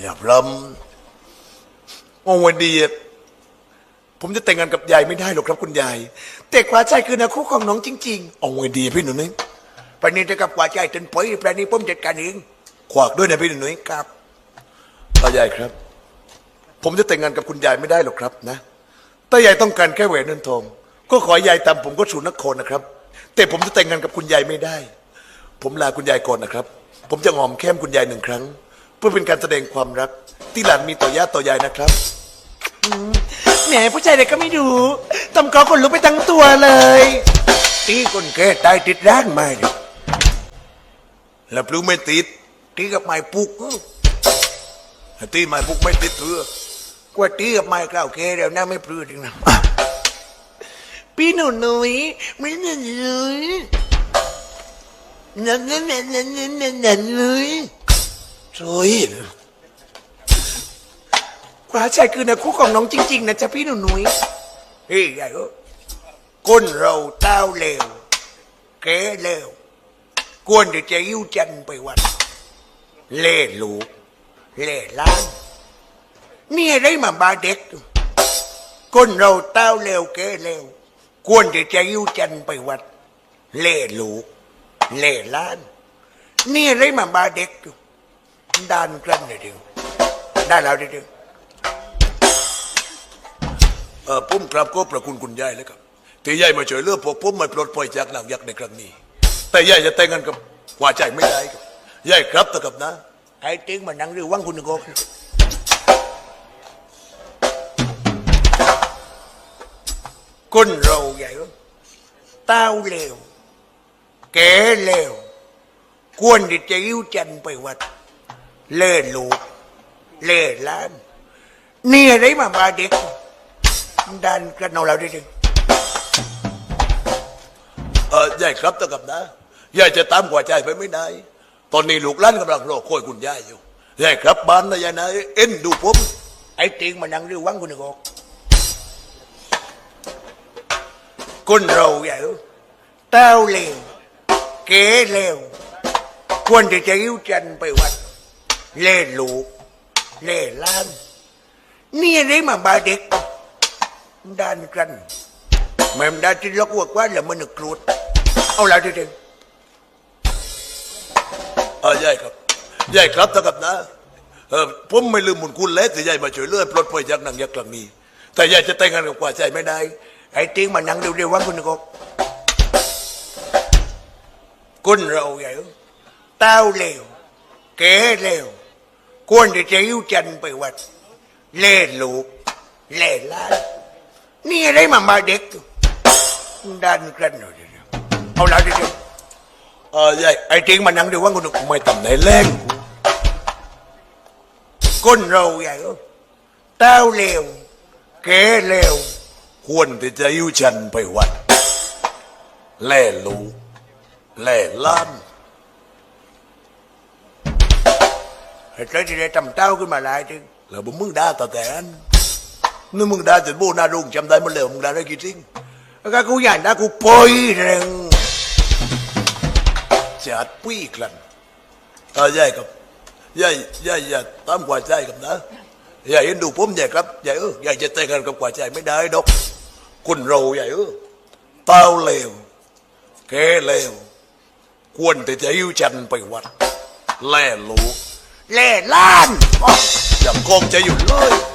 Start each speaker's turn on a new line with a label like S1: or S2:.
S1: อย่าพลำโอ้วันดีอะผมจะแต่งงานกับยายไม่ได้หรอกครับคุณยาย แต่กว่าใจคือนะคู่ของน้องจริงๆโอ้วันดีพี่หนูนุ้ยประเด็นจะกับกว่าใจจนปอยประเด็นผมจัดการเองขวากด้วยนะพี่หนูนุ้ยครับตายายครับ ผมจะแต่งงานกับคุณยายไม่ได้หรอกครับนะถ้ายายต้องการแค่แหวนเงินทอง ก็ขอยายตามผมก็สู่นครนะครับ แต่ผมจะแต่งงานกับคุณยายไม่ได้ ผมลาคุณยายก่อนนะครับ ผมจะงอมแค้มคุณยายหนึ่งครั้ง พื่อเป็นการแสดงความรักที่หลานมีต่อย่าต่อยายนะครับ แหมผู้ชายเด็กก็ไม่ดูตำกอคนลุกไปทั้งตัวเลย ตีคนแก่ตายติดร่างไม่ดิแล้วพลูไม่ติดตีกับไม้ปุกตีไม้ปุกไม่ติดเถือกว่าตีกับไม้กล้าวแก่เดี๋ยวหน้าไม่พลื้จริงนะพี่หนูหนุ่ยไม่หนุ่ยนั่นนั่นนั่นนั่นนั่นนั่นนั่น เลยสวยกว่าใจคือนะคู่ของน้องจริง ๆ นะจ๊ะพี่หนูนุ้ยเฮ้ยใหญ่ก้นเราเต้าเลวแกเลวกวนเดี๋ยวจะยิ้วจันไปวัน เล่ลูเล่ล้านนี่อะไรมาบาเด็กก้นเราเต้าเลวแกเลวกวนเดี๋ยวจะยิ้วจันไปวัด เล่ลูเล่ล้านนี่อะไรมาบาเด็กอยู่ ด้านกลั้นเลยเดียวได้แล้วเดียวเออปุ้มครับก็ประคุณคุณยายแล้วครับที่ยายมาช่วยเหลือกพวกผมมาปลดปล่อยจากหนังยักษ์ในครั้งนี้ แต่ยายจะแต่งงานกับกว่าใจไม่ได้ครับยายครับแต่กับนะไอ้ติ้งมานั่งเรื่องว่างคุณกอกก้นเราใหญ่เต้าเลวแกเลวกวนที่จะยิ้วจันไปวัด เล่ลูกเล่ล้านนี่อะไรมามาเด็กดันกันเอาเราได้ดึงเออยายครับตะกับนะยายจะตามกว่าใจไปไม่ได้ตอนนี้ลูกหล้านกำลังรอคอยคุณยายอยู่ยายครับบ้านนะยายนะเอ็นดูผมไอ้ติงมานั่งเรือวังคุณนึกออกคนเราใหญ่เต้าเลวเก๋เลวควรที่จะยิ้วจันไปวัด เล่ลูก เล่ล้านนี่อะไรมาบาเด็กด้านกันแม่มได้ที่ล็อกวักว่าแล้วมันกรูดเอาละทีเดียวเออยายครับยายครับตะกับนะเออผมไม่ลืมบุญคุณแล้วที่ยายมาช่วยเหลือปลดปล่อยจากหนังยักษ์ครั้งนี้ แต่ยายจะแต่งงานกับกว่าใจไม่ได้ ไอ้ติ้งมานั่งเร็วๆว่าคุณนึกออกคนเราใหญ่เต้าเลวแก่เลว ควรที่จะยิ้วจันไปวัด เล่ลูก เล่ล้านนี่อะไรมามาเด็กดันกันหน่อยเดียวเอาละเดียวเออใหญ่ไอ้จริงมานั่งดูว่าคนไม่ทำไหนแรงคนเราใหญ่เต้าเลวแก่เลวควรที่จะยิ้วจันไปวัด เล่ลูกแหล่ล้าน ไอ้ใจที่ได้ทำเต้าขึ้นมาหลายจึงแล้วบ่มึงด่าต่อแต่อันนี่มึงด่าจนบหนารุ่งจำได้หมดเลยมึงด่าได้กี่จริงแล้วก็กูอยากด่ากูปอยเรงจัดปี้ยกลันเออใหญ่ครับใหญ่ใหญ่อย่ตามกว่าใจกับนะใหญ่เห็นดูผมใหญ่ครับใหญ่เออใหญ่จะแต่งงานกับกว่าใจไม่ได้ดอกคนเราใหญ่เออเต้าเลวแกเลวควรแต่จะยิ้วจันไปวัดแล่ลูก เล่ล้านอ้ย่างโกงจะอยู่เลย